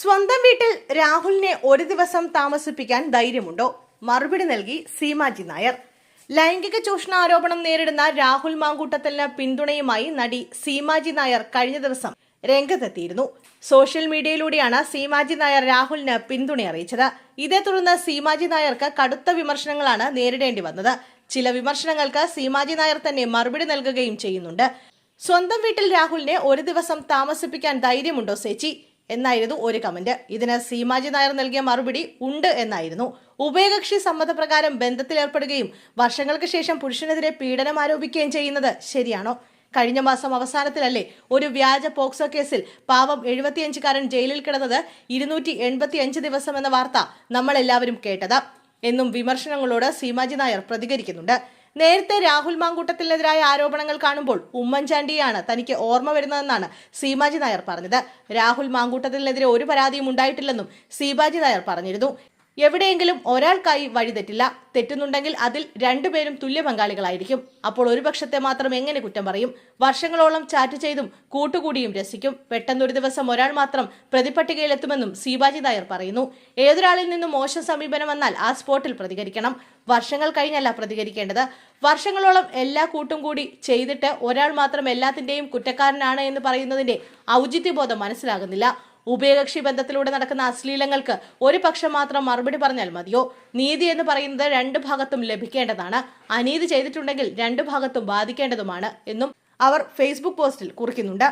സ്വന്തം വീട്ടിൽ രാഹുലിനെ ഒരു ദിവസം താമസിപ്പിക്കാൻ ധൈര്യമുണ്ടോ? മറുപടി നൽകി സീമാജി നായർ. ലൈംഗിക ചൂഷണ ആരോപണം നേരിടുന്ന രാഹുൽ മാങ്കൂട്ടത്തലിന് പിന്തുണയുമായി നടി സീമാജി നായർ കഴിഞ്ഞ ദിവസം രംഗത്തെത്തിയിരുന്നു. സോഷ്യൽ മീഡിയയിലൂടെയാണ് സീമാജി നായർ രാഹുലിന് പിന്തുണ അറിയിച്ചത്. ഇതേ തുടർന്ന് സീമാജി നായർക്ക് കടുത്ത വിമർശനങ്ങളാണ് നേരിടേണ്ടി വന്നത്. ചില വിമർശനങ്ങൾക്ക് സീമാജി നായർ തന്നെ മറുപടി നൽകുകയും ചെയ്യുന്നുണ്ട്. സ്വന്തം വീട്ടിൽ രാഹുലിനെ ഒരു ദിവസം താമസിപ്പിക്കാൻ ധൈര്യമുണ്ടോ സേച്ചി? എന്നായിരുന്നു ഒരു കമന്റ്. ഇതിന് സീമാജി നായർ നൽകിയ മറുപടി ഉണ്ട് എന്നായിരുന്നു. ഉഭയകക്ഷി സമ്മതപ്രകാരം ബന്ധത്തിലേർപ്പെടുകയും വർഷങ്ങൾക്ക് ശേഷം പുരുഷനെതിരെ പീഡനം ആരോപിക്കുകയും ചെയ്യുന്നത് ശരിയാണോ? കഴിഞ്ഞ മാസം അവസാനത്തിലല്ലേ ഒരു വ്യാജ പോക്സോ കേസിൽ പാവം എഴുപത്തിയഞ്ചുകാരൻ ജയിലിൽ കിടന്നത് ഇരുന്നൂറ്റി എൺപത്തിയഞ്ച് ദിവസം എന്ന വാർത്ത നമ്മൾ എല്ലാവരും കേട്ടത്. എന്നും വിമർശനങ്ങളോട് സീമാജി നായർ പ്രതികരിക്കുന്നുണ്ട്. നേരത്തെ രാഹുൽ മാങ്കൂട്ടത്തിനെതിരായ ആരോപണങ്ങൾ കാണുമ്പോൾ ഉമ്മൻചാണ്ടിയാണ് തനിക്ക് ഓർമ്മ വരുന്നതെന്നാണ് സീമാജി നായർ പറഞ്ഞത്. രാഹുൽ മാങ്കൂട്ടത്തിനെതിരെ ഒരു പരാതിയും ഉണ്ടായിട്ടില്ലെന്നും സീബാജി നായർ പറഞ്ഞിരുന്നു. എവിടെയെങ്കിലും ഒരാൾക്കായി വഴിതെറ്റില്ല തെറ്റുന്നുണ്ടെങ്കിൽ അതിൽ രണ്ടുപേരും തുല്യ പങ്കാളികളായിരിക്കും. അപ്പോൾ ഒരു പക്ഷത്തെ മാത്രം എങ്ങനെ കുറ്റം പറയും? വർഷങ്ങളോളം ചാറ്റ് ചെയ്തും കൂട്ടുകൂടിയും രസിക്കും. പെട്ടെന്നൊരു ദിവസം ഒരാൾ മാത്രം പ്രതിപട്ടികയിലെത്തുമെന്നും സീബാജി നായർ പറയുന്നു. ഏതൊരാളിൽ നിന്നും മോശം സമീപനം വന്നാൽ ആ സ്പോട്ടിൽ പ്രതികരിക്കണം. വർഷങ്ങൾ കഴിഞ്ഞല്ല പ്രതികരിക്കേണ്ടത്. വർഷങ്ങളോളം എല്ലാ കൂട്ടും കൂടി ചെയ്തിട്ട് ഒരാൾ മാത്രം എല്ലാത്തിന്റെയും കുറ്റക്കാരനാണ് എന്ന് പറയുന്നതിന്റെ ഔചിത്യബോധം മനസ്സിലാകുന്നില്ല. ഉഭയകക്ഷി ബന്ധത്തിലൂടെ നടക്കുന്ന അശ്ലീലങ്ങൾക്ക് ഒരു പക്ഷം മാത്രം മറുപടി പറഞ്ഞാൽ മതിയോ? നീതി എന്ന് പറയുന്നത് രണ്ടു ഭാഗത്തും ലഭിക്കേണ്ടതാണ്. അനീതി ചെയ്തിട്ടുണ്ടെങ്കിൽ രണ്ടു ഭാഗത്തും ബാധിക്കേണ്ടതുമാണ് എന്നും അവർ ഫേസ്ബുക്ക് പോസ്റ്റിൽ കുറിക്കുന്നുണ്ട്.